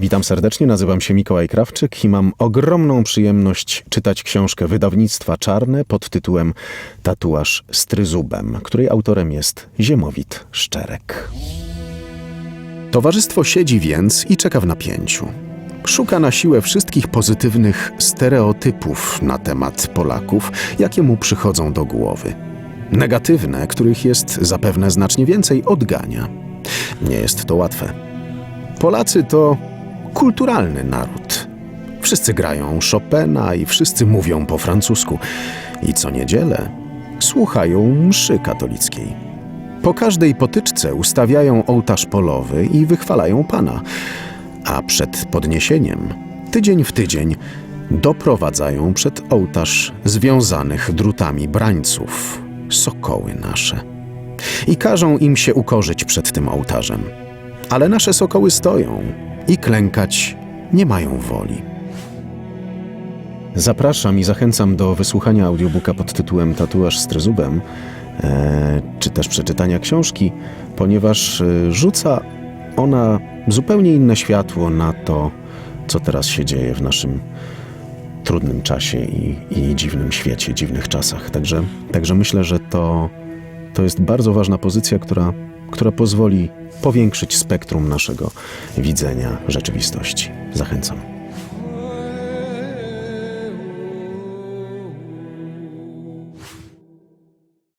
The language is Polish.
Witam serdecznie, nazywam się Mikołaj Krawczyk i mam ogromną przyjemność czytać książkę wydawnictwa Czarne pod tytułem Tatuaż z tryzubem, której autorem jest Ziemowit Szczerek. Towarzystwo siedzi więc i czeka w napięciu. Szuka na siłę wszystkich pozytywnych stereotypów na temat Polaków, jakie mu przychodzą do głowy. Negatywne, których jest zapewne znacznie więcej, odgania. Nie jest to łatwe. Polacy to kulturalny naród. Wszyscy grają Chopina i wszyscy mówią po francusku. I co niedzielę słuchają mszy katolickiej. Po każdej potyczce ustawiają ołtarz polowy i wychwalają Pana, a przed podniesieniem, tydzień w tydzień, doprowadzają przed ołtarz związanych drutami brańców, sokoły nasze. I każą im się ukorzyć przed tym ołtarzem. Ale nasze sokoły stoją i klękać nie mają woli. Zapraszam i zachęcam do wysłuchania audiobooka pod tytułem Tatuaż z tryzubem, e, czy też przeczytania książki, ponieważ e, rzuca ona zupełnie inne światło na to, co teraz się dzieje w naszym trudnym czasie i, i dziwnym świecie, dziwnych czasach. Także, także myślę, że to, to jest bardzo ważna pozycja, która, która pozwoli powiększyć spektrum naszego widzenia rzeczywistości. Zachęcam.